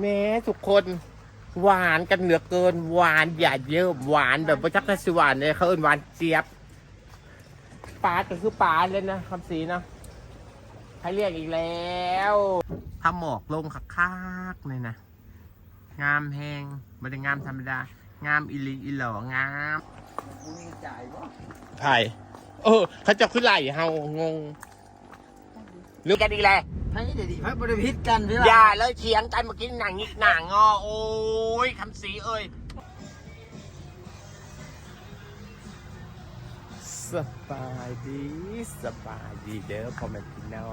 แม้ทุกคนหวานกันเหลือเกินหวานอย่าเยอะหวานแบบว่าจักรสิหวานเลยเขาเอิ้นหวานเจี๊ยบปลาก็คือปลาเลยนะคำสีนะให้เรียกอีกแล้วถ้าหมอกลงคักๆเลยนะ งามแหงไม่ได้งามธรรมดา งามอิลีอิหลองามมึงมีจ่ายวะไผ่เออ เขาจะขึ้นไหลเฮางง หรือกันอีกแล้วให้เดี๋ยวดิให้บริพิษกันพี่อย่าล่ะเลยเถียงกันเมื่อกี้หนังงิกหนังงอโอ้ยคำสีเอ้ยสบายดีสบายดีเด้อพ่อแม่พี่น้อ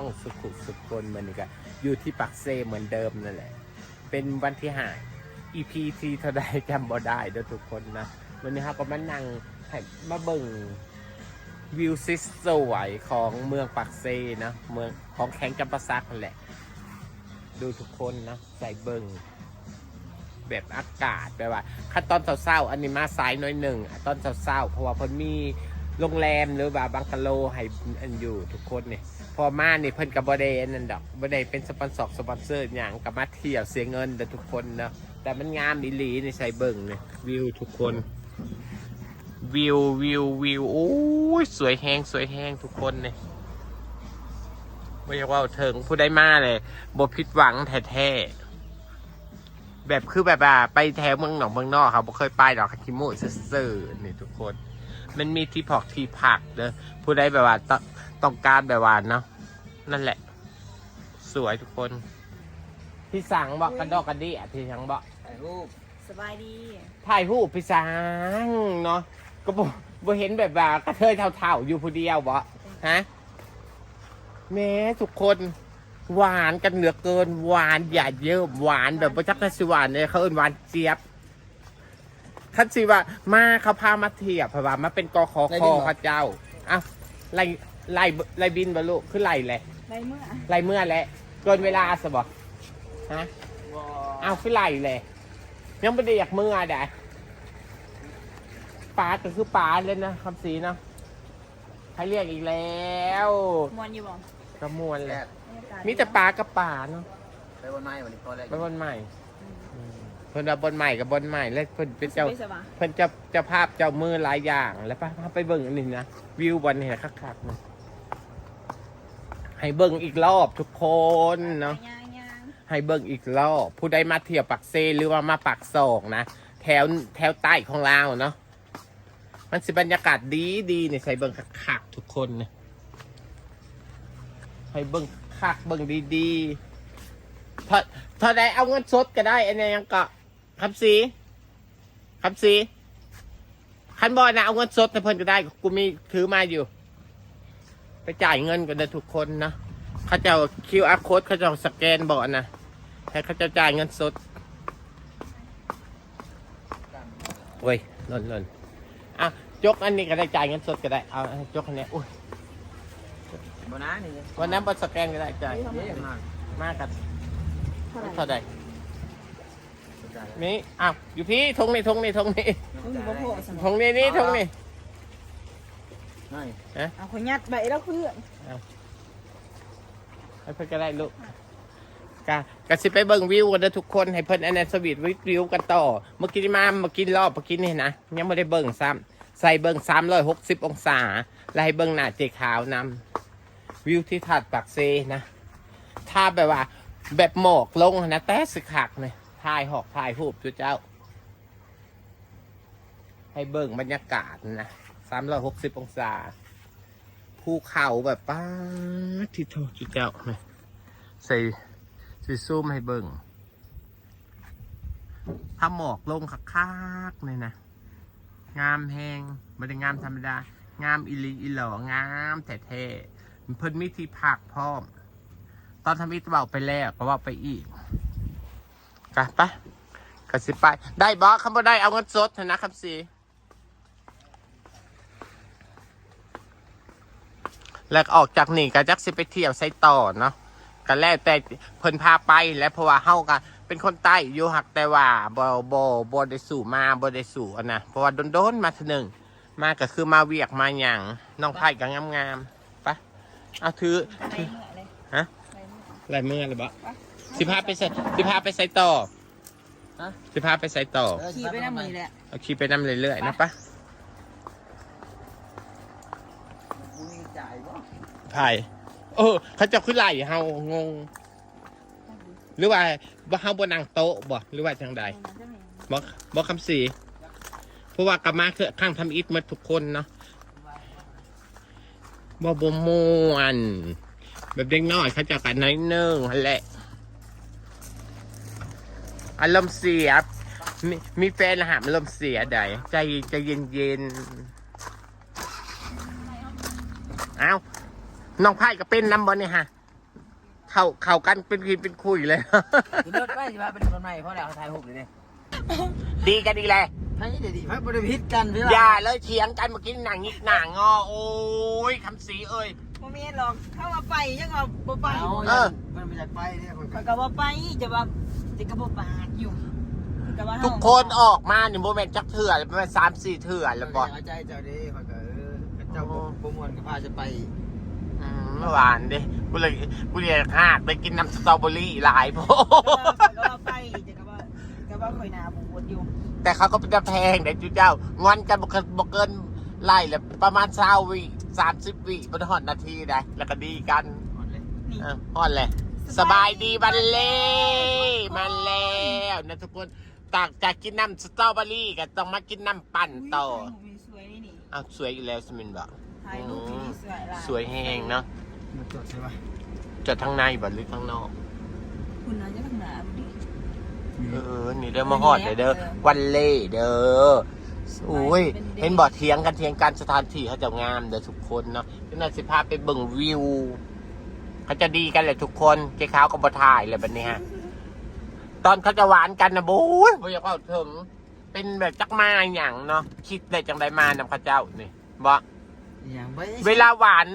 ง สุขุสุขคนเหมือนกันอยู่ที่ปักเซเหมือนเดิมนั่นแหละ เป็นวันที่ห้า EP ที่เท่าใดจำบ่ได้เด้อทุกคนนะวันนี้ครับก็มานั่งให้มาเบิ่ง วิวซิสสวยของเมืองปักเซนะเมืองของแข็งจำปาซักนั่นแหละ ดูทุกคนนะ ใส่เบิงแบบอากาศแปลว่าขั้นตอนเศร้าๆอันนี้มาสายน้อยหนึ่งตอนเศร้าๆเพราะว่าเพิ่นมีโรงแรมหรือว่าบังกะโลให้อันอยู่ทุกคนเนี่ยพอมานี่เพิ่นกับบดนนั่นดอกบไดเป็นสปอนเซอร์สปอนเซอร์อย่างกับมาเที่ยวเสียเงินเด้อทุกคนเนาะแต่มันงามอีหลีในใส่เบิงเนี่ยวิวทุกคน วิววิววิวโอ้ยสวยแห้งสวยแห้งทุกคนเนี่ยไม่อยากว่าถึงผู้ได้มาเลยบผิดหวังแท้ๆแบบคือแบบว่าไปแถวเมืองหนองเมืองนอกครับบ่เคยไปดอกคาคิโมะซื่อๆนี่ทุกคน มันมีที่พอกที่ผักเด้อผู้ใดแบบว่าตต้องการแบบว่าเนาะนั่นแหละ สวยทุกคน พี่สังบอกกระดอกกระเดี่ยพี่สังบอกถ่ายรูปสบายดี ถ่ายรูปพี่สังเนาะ ก็บ่บ่เห็นแบบว่ากระเทยเท่าๆอยู่ผู้เดียวบ่ฮะแม้ทุกคนหวานกันเหลือเกินหวานอย่าเยอะหวานแบบว่าจักรสิหวานเลยเขาเอิ้นหวานเจี๊ยบคันสิว่ามาเขาพามาเทียบเพราะว่ามาเป็นกอคอคอพระเจ้าอ้าวไล่ไล่ไล่บินบรรลุขึ้นไล่เลยในเมื่อไล่เมื่อแล้วเกินเวลาสบฮะวอเอาขึ้นไล่เลยยังไม่ได้อยากเมื่อเด้ ปลาก็คือปลาเลยนะคำสีเนาะให้เรียกอีกแล้วมวนอยู่บ่กระมวลเลยบรรยากศมีแต่ปลากับป่าเนาะไปวันไม้วันนี้พอแล้วไปบนใหม่เพิ่นว่าบนใหม่กับบนใหม่แล้วเพิ่นเป็นเจ้าไปสบายเพิ่นจะเจ้าภาพเจ้ามือหลายอย่างแล้วป้าพาไปเบิ่งอันนี้นะวิวบนเห็นคักๆนะให้เบิ่งอีกรอบทุกคนเนาะย่างย่างให้เบิ่งอีกรอบผู้ใดมาเที่ยวปักเซหรือว่ามาปักโศกนะแถวแถวใต้ของลาวเนาะ มันสิบรรยากาศดีดีเนี่ยใส่เบิ่งคักๆทุกคนเนี่ยให้เบิ่งคักเบิ่งดีๆถ้าถ้าได้เอาเงินสดก็ได้อันนี้ยังก็คำสีคำสีคันบอนะเอาเงินสดแต่เพิ่นก็ได้กูมีถือมาอยู่ ไปจ่ายเงินกันนะทุกคนนะเขาจะเอา QR code เขาจะสแกนบอร์ดนะให้เขาจะจ่ายเงินสดโอ้ยหล่นหล่น อะจกอันนี้ก็ได้จ่ายเงินสดก็ได้เอาให้จกอันนี้อุ้ยบนน้านี่วันนั้นบนสแกนก็ได้จ่ายเยอะมากมากกันเท่าไหร่เท่าใดนี่อ้าวอยู่พี่ทงนี่ทงนี่ทงนี่ต้องอยู่บ่พอสมทงนี่นี่ทงนี่ไม่เอาคนยัดใบแล้วเพื่อนให้เพิ่นก็ได้ลูกกะ กะสิไปเบิ่งวิวกันเด้อทุกคนให้เพิ่นอันนั้นสวีทวิวกันต่อเมื่อกี้มาเมื่อกี้รอบเมื่อกี้นี่นะยังไม่ได้เบิ่งซ้ำใส่เบิ่ง360อยหกสิบองศาแล้วให้เบิ่งหน้าเจขาวนำวิวที่ถัดปากเซนะถ้าแบบว่า แบบหมอกลงนะแต่สึกหักเลยถ่ายหอกถ่ายรูปจุเจ้า ให้เบิ่งบรรยากาศนะ360อยหกสิบองศาภูเขาแบบป้าที่โทจุเจ้าเนี่ยใส่ สีซูมให้เบิ่งถ้าหมอกลงคักๆเลยนะ งามแหงไม่ได้งามธรรมดา งามอิลีอิหลองามแท้ๆเพิ่นมีที่พักพร้อม ตอนทำอิฐเบาไปแล้วก็ว่าไปอีกกะปะกะสิไป ได้บอคำว่าได้เอาเงินสดเถอะนะครับสีแล้วออกจากนี่ก็จักสิไปเที่ยวไซต่อเนาะ ก็แล้วแต่เพิ่นพาไปแล้วเพราะว่าเฮาก็เป็นคนใต้อยู่หักแต่ว่าบ่บ่บ่ได้สู่มาบ่ได้สู่อันนะเพราะว่าโดนๆมาเทีหนึ่งมาก็คือมาเวียกมาหยังน้องไผ่ก็งามๆไปะเอาถือใบเมื่อเลยฮะใบเมื่อลายมือเลยบ่สิพาไปใส่สิพาไปใส่ต่อฮะสิพาไปใส่ต่อเออขี่ไปน้ำมือแหละเอาขี่ไปนำเรื่อยๆนะปะกูมีจ่ายบ่ไผ่ เออ เขาจะขึ้นไหลเฮางง หรือว่าบ่เฮาบ่นั่งโต๊ะบ่หรือว่าจังใดบ่บ่คำสีเพราะว่ากลับมาคือข้างทำอิฐมาทุกคนเนาะบ่บ่มวนแบบเด็กน้อยเขาจะกันน้อยนึงหั่นแหละอารมณ์เสียมีมีแฟนล้วหามอารมณ์เสียใดใจใจเย็นเย็นๆเอ้า น้องไพ่ก็เป็นน้ำบอลเนี่ยฮะ เข้าเข้ากันเป็นคุยเป็นคุยเลยคือรถไปสิพาไปรถใหม่เพราะแล้วเขาถ่ายรูปเลยเนี่ยดีกันดีเลยให้เดี๋ยวดีพักบ่ได้พิษกันพี่อย่าว่าเลยเถียงกันเมื่อกี้หนังยิกหนังงอโอ้ยคำสีเอ้ย บ่มีหรอกเข้ามาไปยังว่าบ่ไปเอาเออ มันมาจากไปเนี่ยคนข้อยก็บ่ไปจะว่าจะก็บ่ปากอยู่ก็ว่าเฮาทุกคนออกมาเนี่ยโมเมนต์จักเถื่อนประมาณสามสี่เถื่อนแล้วบอเอาใจเจ้าดิเขาก็เออเจ้าบ่บ่ม่วนก็พาจะไป มเมื่อวานดิกูเลยกูเลยหากไปกินน้ำสตรอเบอรี่หลายโพก็ว่าไปจะก็ว่าก็ว่าข่อยหนาบ่ปวดอยู่แต่เขาก็เป็นตะแพงเด็กจุเจ้างอนกันบ่เกินบ่เกินไล่แล้วประมาณเช้าวิสามสิบวิบนหอดนาทีได้แล้วก็ดีกันหมดเลยนี่อะฮอดเลยสบายดีบันเล่มาแล้วนะทุกคนตากจากกินน้ำสตรอเบอรี่ก็ต้องมากินน้ำปั่นต่อถ่ายรูปมีสวยนี่นี่อ้าวสวยอยู่แล้วสมินบอก ถ่ายรูปนี่สวยหลายสวยแหงเนาะมันจดใช่ปะจดทางในบ่หรือข้างนอก คุณน่าจะข้างหน้าบ่ดีเออ นี่เด้อมาฮอดเด้อเด้อ วันเล่เด้อโอ้ย เห็นบ่เถียงกันเถียงกันสถานที่เขาจะงามเด้อทุกคนเนาะที่น่าสิพาไปเบิ่งวิว เขาจะดีกันเลยทุกคน เจ๊ขาวก็บ่ถ่ายเลยบัดนี้ฮะ ตอนเขาจะหวานกันนะบู๊ยบ่อยากเอาถึงเป็นแบบจักมาอย่างเนาะ คิดได้จังไดมานำข้าเจ้านี่บ่ อย่างไปเวลาหวาน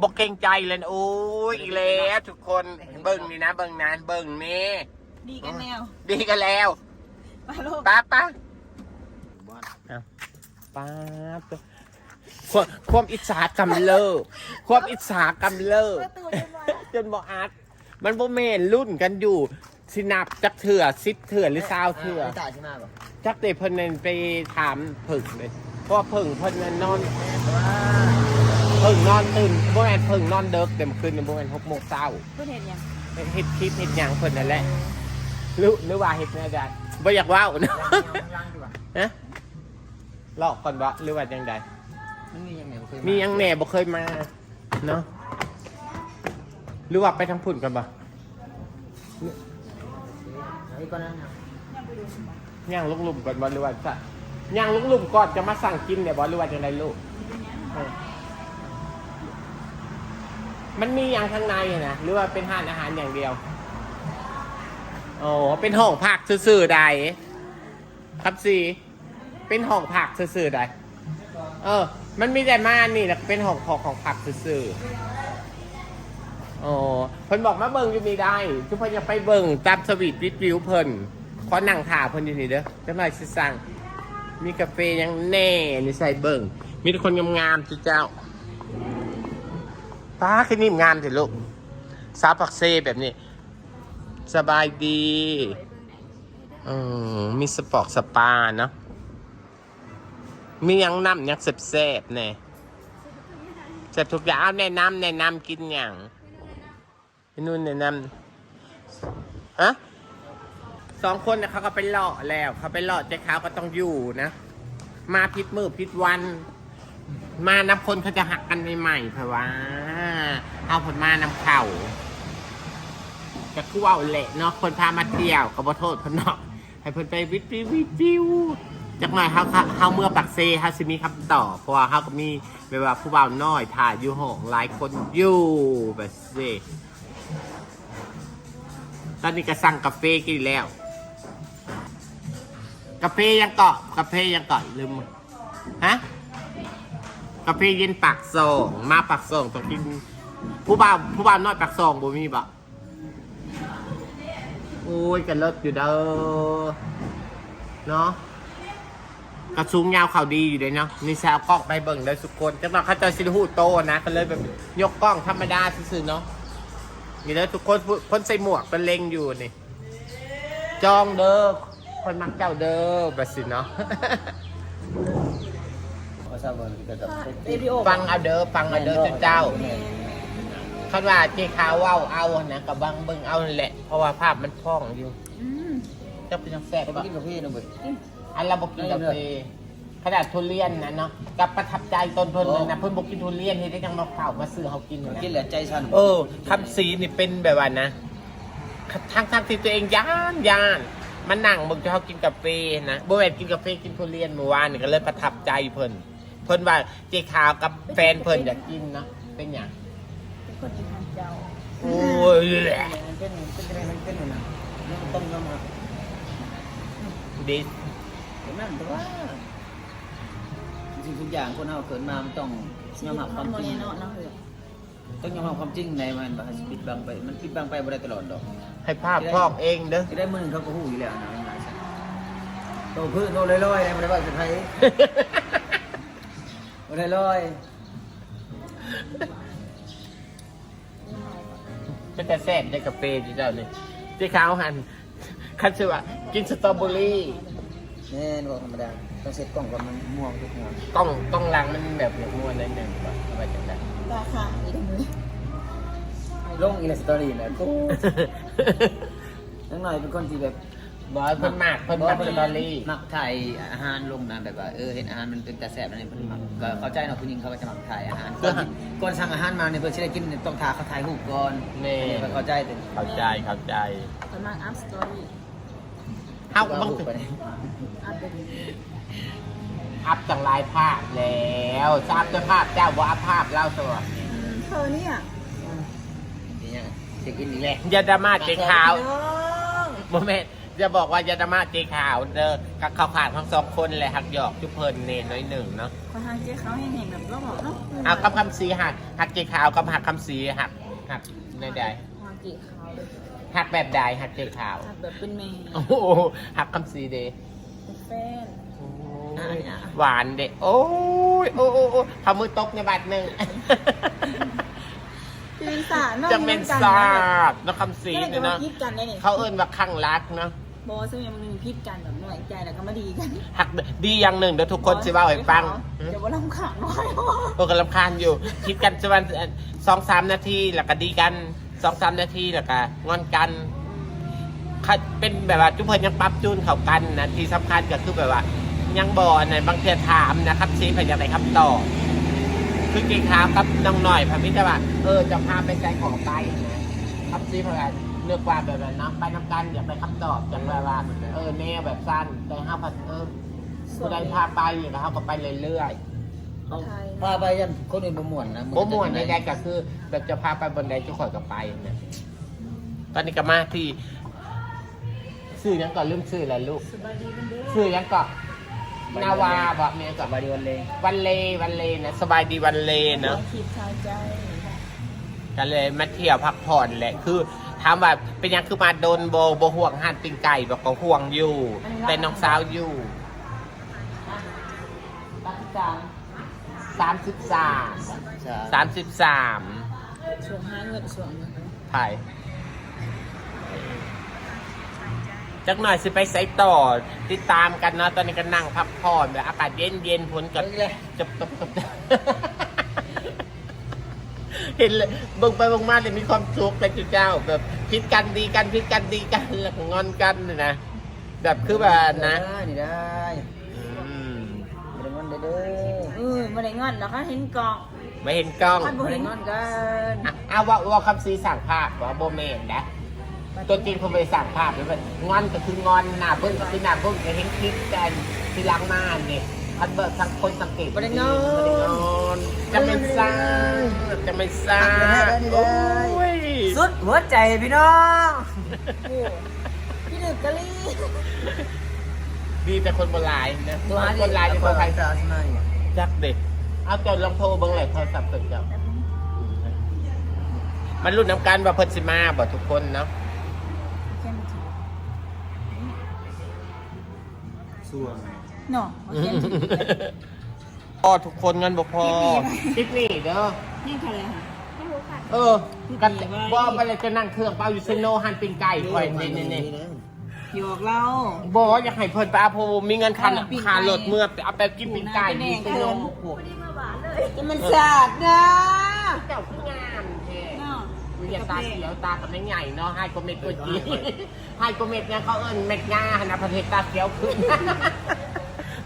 บอกเกรงใจเลยนะโอ้ยอีกแล้วทุกคนเบิ่งนี่นะเบิ่งนะเบิ่งนี่ดีกันแนวดีกันแล้วมาโลกป้าป้าบ้านป้าความความอิจฉากำเริบความอิจฉากำเริบประตูจะมาจนบอกอาร์ตมันโบเมนรุ่นกันอยู่สินับจักเถื่อซิดเถื่อหรือซาวเถื่อตาใช่ไหมบ่จักเตเพิ่นนั่นไปถามผึ่งเลย เพราะว่าผึ่งเพิ่นนั่นนอนว่าผึ่งนอนตื่นโบแมนผึ่งนอนเดิกเต็มอคืนโบแมนหกโมงเช้าเพิ่นเห็นยังเฮ็ดคลิปเฮ็ดหยังเพิ่นนั่นแหละหรือหรือว่าเฮ็ดแน่ใดบ่อยากเว้าเนาะล่างดีกว่าฮะลอกก่อนบ่หรือว่าจังใดมันมียังไงบ่เคยมีหยังแหน่บ่เคยมาเนาะหรือว่าไปทางพุ่นกันบ่ไอ้ก้อนนั้นย่างลุกลุ่มก่อนบ่หรือว่าจะ ย่างลุกลุ่มก่อนจะมาสั่งกินเนี่ยบ่หรือว่าจังไดลูกเออมันมีอย่างข้างในนะหรือว่าเป็นห้านอาหารอย่างเดียว โอ้เป็นห้องพักซื่อๆใดครับสีเป็นห้องพักซื่อๆใดเออ มันมีแต่ม่านนี่แหละเป็นห้องของของพักซื่อๆโอ้เพิ่นบอกมาเบิ่งอยู่นี่ได้ทุกคนอยากไปเบิ่งตามสวีทวิดวิวเพิ่นขอนั่งถ่าเพิ่นอยู่นี่เด้อจังไรสิสั่ง มีกาแฟยังแน่ในใส่เบิ่ง มีแต่คนงามๆจุเจ้าป้าคือนิ่มงามเถอะลูกซาปักเซแบบนี้ สบายดีอืมมีสปอกสปาเนาะมียังน้ำยังแซ่บๆแน่แซ่บทุกอย่างแนะนำแนะนำกินอย่างนุ่นแนะนำฮะ สองคนเนี่ยเขาก็ไปเลาะแล้ว เขาไปเลาะเจ๊ขาวก็ต้องอยู่นะ มาพิษมือพิษวัน มานับคนเขาจะหักกันใหม่ๆเพราะว่า เอาผลมานำเข่าจะคู่เอาแหละเนาะคนพามาเที่ยวก็บ่โทษเพนเนาะให้เพิ่นไปวิทวิววิทวิวจากหน่อยเขาเขาเขาเมื่อปักเซเขาสิมีคำตอบเพราะว่าเขาก็มีแบบว่าผู้บ่าวน้อยถ่ายอยู่ห้องหลายคนอยู่แบบเซตอนนี้ก็สั่งกาแฟกินแล้ว กาแฟยังเกาะกาแฟยังเกาะลืมฮะกาแฟเย็นปากซองมาปากซองต้องกินผู้บ่าวผู้บ่าวน้อยปากซองบ่มีบ่โอ้ยกันเลิศอยู่เด้อเนาะกระสูงยาวเขาดีอยู่เลยเนาะนี่แซวกล้องไปเบิ่งได้สุกคนจังหวะเขาจอซิลหูโตนะก็เลยแบบยกกล้องธรรมดาซื่อๆเนาะนี่เด้อทุกคนคนใส่หมวกเป็นเลงอยู่นี่ จองเด้อ คนมักเจ้าเด้อบัดสิเนาะเขาทราบว่าเกิดจากเรดิโอฟังเอาเด้อฟังเอาเด้อเจ้าคันว่าเจ๊ขาวเว้าเอานะกับบังเบิ่งเอานั่นแหละ เพราะว่าภาพมันพ้องอยู่อืมเจะเป็นจังแซ่บเขาปะกินกาแฟนะเว้ยอันเราบอกกินกาแฟขนาดทุเรียนนะเนาะกับประทับใจตนเพิ่นเลยนะเพิ่นบอกกินทุเรียนเฮ็ดได้จังมาเข่าวมาซื้อเขากินนะกินแหละใจสั่นเออคำสีนี่เป็นแบบว่านะทั้งทั้งที่ตัวเองย่านย่าน มันนั่งมึงจะเขากินกาแฟนะบ่แม่นกินกาแฟกินทุเรียนเมื่อวานนี่ก็เลยประทับใจเพิ่นเพิ่นว่าเจ๊ขาวกับแฟนเพิ่นอยากกินเนาะเป็นหยังเป็นคนที่ทานเจ้าโอ้ยมันเป็นเป็นอะไรมันเป็นนะมันต้องยอมรับดิแต่นั่นแต่ว่าจริงทุกอย่างคนเราเกิดมามันต้องยอมรับความจริงเนาะเนาะเฮ้ยต้องยอมรับความจริงในมันบ่ให้ปิดบังไป มันปิดบังไปบ่ได้ตลอดดอก ให้ภาพพอกเองเด้อที่ได้มือหนึ่งเขาก็หูอยู่แล้วนะง่ายๆโตพื้นโตลอยๆนะบ่ได้ว่าจะไทยบ่ได้ลอยเป็นแต่แซ่บได้กาแฟจีเจ้านี่เจ๊ขาวหันคันชื่อว่ากินสตรอเบอรี่แน่นกว่าธรรมดาต้องเซ็ตกล่องก่อนมันม่วงทุกม่วงต้องต้องล้างมันแบบเหนียวม้วนนิดนึงก่อนเอาไว้จังไดราคาอีกมือ ลงอินสตอรี่นะกูนังหน่อยเป็นคนที่แบบบอยเพิ่นมากเพิ่นมักสตอรี่มักถ่ายอาหารลงนะแบบว่าเออเห็นอาหารมันเป็นแต่แซ่บอะไรเพิ่นมักก็เข้าใจเนาะผู้หญิงเขาก็จะมักถ่ายอาหารก่อนที่ก่อนสั่งอาหารมาเนี่ยเพื่อจะได้กินเนี่ยต้องถ่ายเขาถ่ายรูปก่อนแน่อันนี้เข้าใจแต่เข้าใจเข้าใจคนมากอัพสตอรี่เอ้าบางรูปไปเนี่ยอัพเป็นอัพจังหลายภาพแล้วทราบจะภาพเจ้าว่าอัพภาพเล่าตัวเธอเนี่ยนี่ยัง เช็คอินอีกแล้วอยาดรามาเจ๊ขาวน้องโมเมนจะบอกว่าอยาดรามาเจ๊ขาวเด้อกับเขาขาดทั้งสองคนเลยหักหยอกจุเพลินเนนน้อยหนึ่งเนาะคนทางเจ๊เขาให้เห็นแบบเราบอกเนาะเอากับคำสีหักหักเจ๊ขาวกับหักคำสีหักหักในใดวางจีเขาเลยหักแบบใดหักเจ๊ขาวแบบเป็นเมย์โอ้โหหักคำสีเดเป็นแฟนหวานเด็โอ้ยโอ้โอ้โอ้ทำมือตกในบัตรหนึ่ง เป็นสารจะเป็นซาบแล้วคำสีเนี่เนี่ยยนะเนาะพิดกันได้เนี่ยเขาเอิ้นว่าข้างรักเนาะบอสมัยมันมีพิดกันแบบหน่วยใจแล้วก็มาดีกันหักดีอย่างหนึ่งเดี๋ยวทุกคนจะเล่าให้ฟังเดี๋ยวว่าลำขาดน้อยโอ้กำลังคาญอยู่คิดกันสักวันสองสามนาทีแล้วก็ดีกันสองสามนาทีแล้วก็งอนกันค่ะเป็นแบบว่าทุกคนยังปรับจูนเข้ากันนะที่สำคัญก็คือแบบว่ายังบออันไหนบางเทีถามนะครับซีพยายามได้คำตอบ คือเก่งถามกับน้องหน่อยพามิตรว่าเออจะพาไปใจของไปนะครับซีพยายามเลือกว่าแบบนั้นนะไปน้ำกันอยาไปคำตอบจากแบบว่าเออแนวแบบสั้นแต่ห้าพันเออผู้ใดพาไปอย่างเขาก็ไปเรื่อยๆพาไปยันคนอื่นบ่ม่วนนะโอ้ม่วนในใดก็คือ แบบจะพาไปบนใดจะขอยกับไปเนี่ยตอนนี้ก็มาที่ชื่อยังก่อนลืมชื่อแล้วลูกสบายดีกันเด้อชื่อยังก่อน นาวาบอกเมียก่อนบาดีวันเลยวันเลวันเลนะสบายดีวันเลเนาะขีดทายใจก็เลยมาเที่ยวพักผ่อนแหละ คือถามว่าเป็นยังคือมาโดนโบโบห่วงหันปิงไก่บอกก็ห่วงอยู่แต่น้องสาวอยู่สามสิบสามสามสิบสามช่วงห้าเงินช่วงนึง ถ่าย จักหน่อยสิไปไซต์ต่อติดตามกันเนาะตอนนี้ก็นั่งพักผ่อนแบบอากาศเย็นเย็นๆฝนกับจับจับจับจับเห็นเลยเบิ่งไปเบิ่งมาเลยมีความสุขแต่จุเจ้า แบบพิดกันดีกันพิดกันดีกันแล้วก็งอนกันเลยนะแบบคือแบบนะได้นี่ได้อืมบ่ได้มันเด้อเด้อเออมาได้เงินแล้วก็เห็นกองไม่เห็นกล้องท่านบ่บ่เห็ได้นมันกัน อะเอาว่าว่าคำซีสั่งภาพว่าโบเมนนะ ตัวจริงผมไปสั่งภาพแล้วมันงอนก็คืองอนหน้าเบิ้งก็คือหน้าเบิ้งจะเห็นคลิปกันที่หล้างหน้าเนี่ยคันเบิร์ทั้งคนสังเกตบ่ได้งอนบ่ได้งอนจะไม่สร้างจะไม่สร้างโอ้ยสุดหัวใจพี่น้องโอ้พี่ดึกกะลี่ดีแต่คนโบราณนะตัวหาคนโบราณเป็นคนไทยสาวใช่ไหมจักเด็กเอาจดลองโทรเบิ้งเลยโทรศัพท์เปิดเจ้ามันรุ่นน้ำกันว่าเพิ่นสิมาบ่ทุกคนเนาะ แค่ไม่ถึง ส่วนเนาะโอเคถึงพอทุกคนเงินบ่พอ คลิปนี้เด้อ นี่เท่าไหร่คะเอเออ กันบ่ไปเลยจะนั่งเครื่องเปล่าอยู่เซโนหันปิงไก่คอยนี่นี่นี่หยอกเราบอกว่าอยากให้เพิ่นไปเอาเพราะว่ามีเงินคันเอาปิ้งไก่คารถเมื่อไปเอาไปกินปิงไก่เป็นแน่อยู่เซโน จะมันสาดนะ เจ้าคืองามแท้เนาะวิญญาตาเขียวตากับไม่ใหญ่เนาะให้กเม็ดตัวจีให้กเม็ดเนี่ยเขาเอิ้นเม็ดงาหนะประเทศตาเขียวขึ้น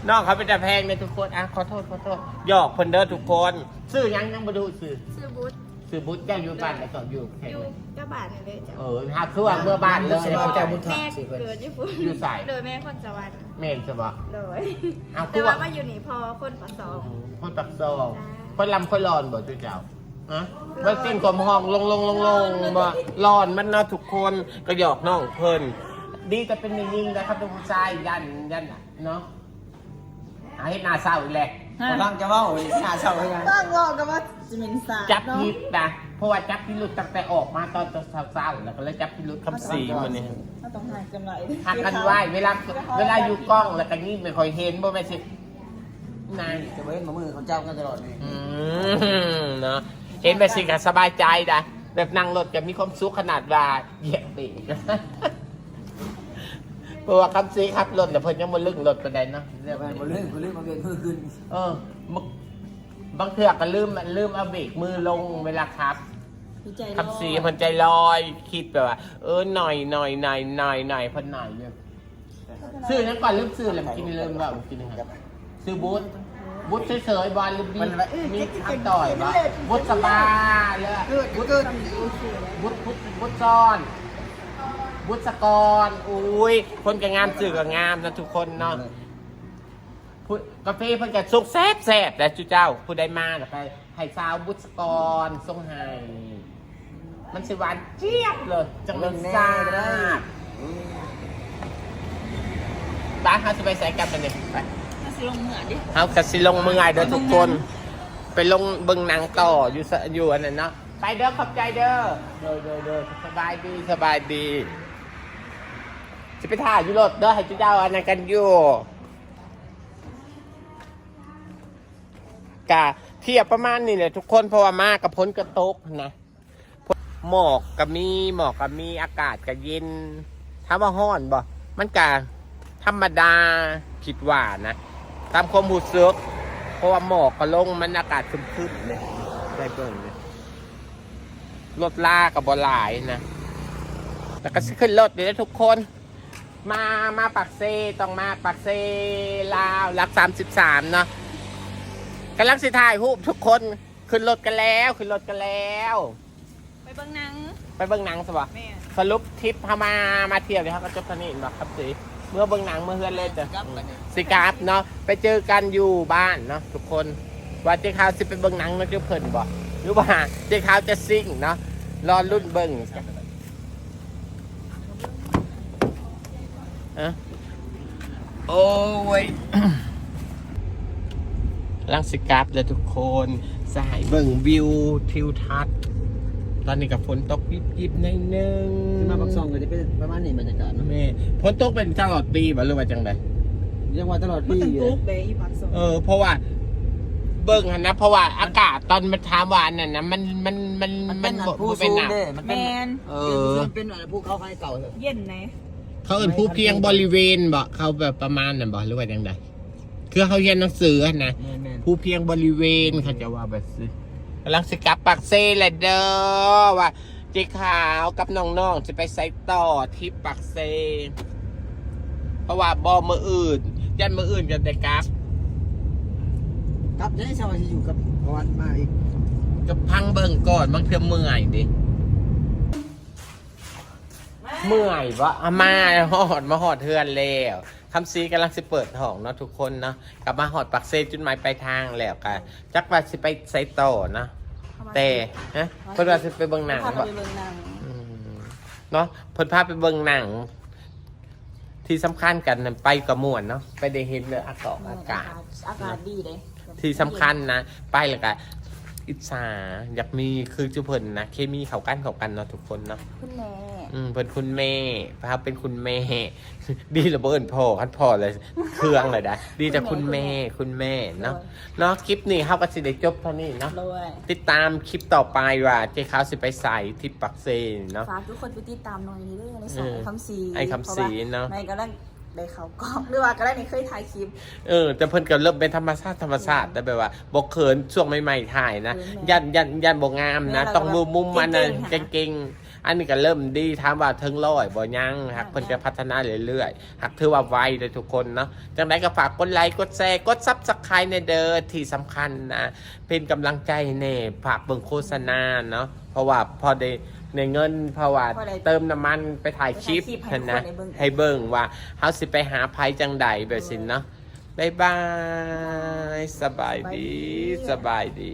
น้องเขาเป็นแต่แพงเลยทุกคนอะขอโทษขอโทษหยอกเพิ่นเด้อทุกคนซื้อยังยังมาดูซื้อซื้อบูธซื้อบุ๊เจ้าอยู่บ้านแล้วก็อยู่แค่อยู่นั้นเจ้าบ้านนี่เลยจ้ะเออหาเครื่องเมื่อบ้านเลยแสดงว่าเจ้าบุญแม่เกิดญี่ปุ่นอยู่ใส่โดยแม่คนสวรรค์เมนใช่ปะโดยเอาคืแต่อว่าว่ามาอยู่นี่พอคนปะสองคนปักซองคนลำคนรอนบ่จุเจ้า ฮะมันสิ้นกลมห้องลงลงลงลงบ่รอนมันเนาะทุกคนก็หยอกน้องเพิ่นดีแต่เป็นยิงๆนะครับทุกผู้ชายยันยันน่ะเนาะหาเฮ็ดหน้าเศร้าอีกแหละกำลังจะเว่าหน้าเศร้ายังไงตั้งงอกกับว่าจะเป็นสาดจับพิษนะเพราะว่าจับพิรุษตั้งแต่ออกมาตอนตอนเศร้าๆแล้วก็เลยจับพิรุษคำสีมันนี่ถ้าต้องหายกำไรหักกันไว้เวลาเวลาอยู่กล้องแล้วก็นี่ไม่ค่อยเห็นบ่แม่นสินายจะเว้นมามือของเจ้ากันตลอดนี่อืมเนาะ เห็นไปสิก็สบายใจนะแบบนั่งรถก็มีความสุขขนาดว่าเหยียบเบรกเพราะว่าคำซีขับรถแต่เพิ่นยังบ่ลึกรถปานใดเนาะเดี๋ยวมันเรื่องมันเรื่องมาเวียนมือขึ้นเออมึกบางเทื่อก็ลืมลืมเอาเบรกมือลงเวลาขับดีใจขับสีเพิ่นใจลอยคิดแบบว่า เออหน่อยหน่อยหน่อยหน่อยหน่อยเพิ่นหน่อยเลยซื้อนั้นก่อนลืมซื้อแล้วเมื่อกินเริ่มว่าเมื่อกินนะครับซื้อบูท บูทเฉยๆบอลลืมดีมีทำต่อยบ่บูทสบายเลยเกิดเกิดบุตรบุตรบุตรซ้อนบุตรสกรอุ้ยคนกับงามสื่อกับงามนะทุกคนเนาะพูดกาแฟเพิ่นกับสุกแซ่บแซ่บแต่จุเจ้าผู้ใดมาน่ะไปให้สาวบุตรสกรทรงไห้มันสิหวานเจี๊ยบเลยจังเลยซ่าบ้านเขาจะไปใส่กันเป็นไงไปถ้า สิลงเหมือนดิเขากสิลงเมืองไงเด้อทุกคน ไปลงเบิ่งหนังต่ออยู่สอยู่อันนั้นเนาะไปเด้อขอบใจเด้อเด้อเด้อเด้อสบายดีสบายดีจะไปถ่ายอยู่รถเด้อให้เจ้าอันนั้นกันอยู่กะเทียบประมาณนี้เลยทุกคนเพราะว่ามากับพ้นกระตกนะหมอกก็มีหมอกก็มีอากาศก็เย็นถ้าว่าห้อนบ่มันกะธรรมดาคิดว่านะ ตามความรู้สึกเพราะว่าหมอกก็ลงมันอากาศครึมๆเลยได้เบิ่งเลยรถลากับบอหลายนะ แต่ก็สิขึ้นรถเดี๋ยวทุกคน มามาปักเซต้องมาปักเซลาวรักสามสิบสามเนาะกำลังสิถ่ายรูปทุกคนขึ้นรถกันแล้ว ขึ้นรถกันแล้ว ไปเบิ่งหนัง ไปเบิ่งหนังสิบะแม่สรุปทริปพามามาเที่ยวเดี๋ยวเขาก็จบเท่านี้เนาะครับสิ เมื่อเบิ่งหนังเมื่อเฮือนเล่นจ้ะกับกันเนี่ยสิกราฟเนาะไปเจอกันอยู่บ้านเนาะทุกคนว่าเจ๊ขาวสิไปเบิ่งหนังเนาะเจ้าเพิ่นบ่หรือว่าเจ๊ขาวจะซิ่งเนาะรอรุ่นเบิ่งอะโอ้ยลังสิกราฟเลยทุกคนสายเบิ่งวิวทิวทัศน์ ตอนนี้กับฝนตกยิบยิบๆในอยนึงมาบักซองก็จะเป็นประมาณนี้บรรยากาศเนาะแม่ฝนตกเป็นตลอดปีบ่หรือว่าจังไดยังว่าตลอดมันปีต้องอยู่ปุ๊กเลยอีปักสองเออ เพราะว่า เบิ่งหันนะเพราะว่าอากาศตอนมันถามว่าอันนั้นนะมันมันมันมันเป็นบ่ผู้บ่เป็สูนงหนัก เด้มันแมเป็นนเอเอออเป็นอะไรผู้เขาให้เก่าเถอะเย็นไหนเขาเอิ้นผู้เพียงบริเวณบ่เขาแบบประมาณนั้นบ่หรือว่าจังไดคือเขาเรียนหนังสือหั่นนะแม่นแม่นผู้เพียงบริเวณเขาจะว่าแบบสิ กำลังสิกลับปักเซ่แหละเด้อว่าเจ๊ขาวกับน้องๆจะไปไซต่อที่ปักเซเพราะว่าบ่มืออื่นยันมืออื่นจะได้กลับครับจะได้ชาวที่อยู่กับพวัดมาอีกก็พังเบิ่งก่อนบางเทื่อเมื่อยดิเมื่อยปะอามาหอดมาหอดเทือนแล้ว คำซีกำลังสิเปิดห้องเนาะทุกคนเนาะกลับมาหอดปักเซจุดหมายปลายทางแล้วกันจักว่าสิไปไซโตอเนาะแต่ฮะเพิ่นว่าสิไปเบิ่งหนังพาบ่ไปเบิ่งหนังอืมเนาะเพิ่นพาไปเบิ่งหนัง ที่สำคัญกันน่ะไปกับม่วนเนาะไปได้เห็นเลยอากาศอากาศ อากาศดีเลยที่สำคัญนะ ไปแล้วก็อิจฉาอยากมีคือจุเพิ่นนะ เคมีเข้ากันเข้ากันเนาะทุกคนเนาะ คุณแม่ อืมเป็นคุณแม่พระเป็นคุณแม่ ดีระเบิดพ่อคันพ่อเลยเครื่องเลยได้ดีจากคุณแม่คุณแม่เนาะเนาะคลิปนี้เขาก็สิได้จบเท่านี้เนาะด้วยติดตามคลิปต่อไปว่าเจ๊ขาวสิไปใส่ที่ปักเซนเนาะฝากทุกคนไปติดตามหน่อยนี่เด้อในสายเออคำสีไอ้คำศรีเนาะในก็ได้ได้เขากล้องหรือว่าก็ได้ในเคยถ่ายคลิป เออแต่เพิ่นก็เริ่มเป็นธรรมชาติธรรมชาติแต่แบบว่าบ่เขินช่วงใหม่ๆถ่ายนะเออแม่ยันยันยันบ่งามแม่นะเราต้องมุมมุมมันน่ะเก่งๆเก่งๆ อันนี้ก็เริ่มดีถามว่าถึงร้อยบ่ยังหักเพิ่นจะพัฒนาเรื่อยๆหักถือว่าไวเลยทุกคนเนาะจังไดก็ฝากกดไลค์กดแชร์กด Subscribe ในเด้อที่สำคัญนะเป็นกำลังใจแน่ฝากเบิ่งโฆษณาเนาะเพราะว่าพอได้ในเงินเพราะว่าพอได้เติมน้ำมันไปถ่ายคลิปไปถ่ายคลิปให้นะทุกคนได้เบิ่งให้เบิ่งว่าเฮาสิไปหาภัยจังใดแบบสินเนาะบ๊ายบาย สบายดี สบายดี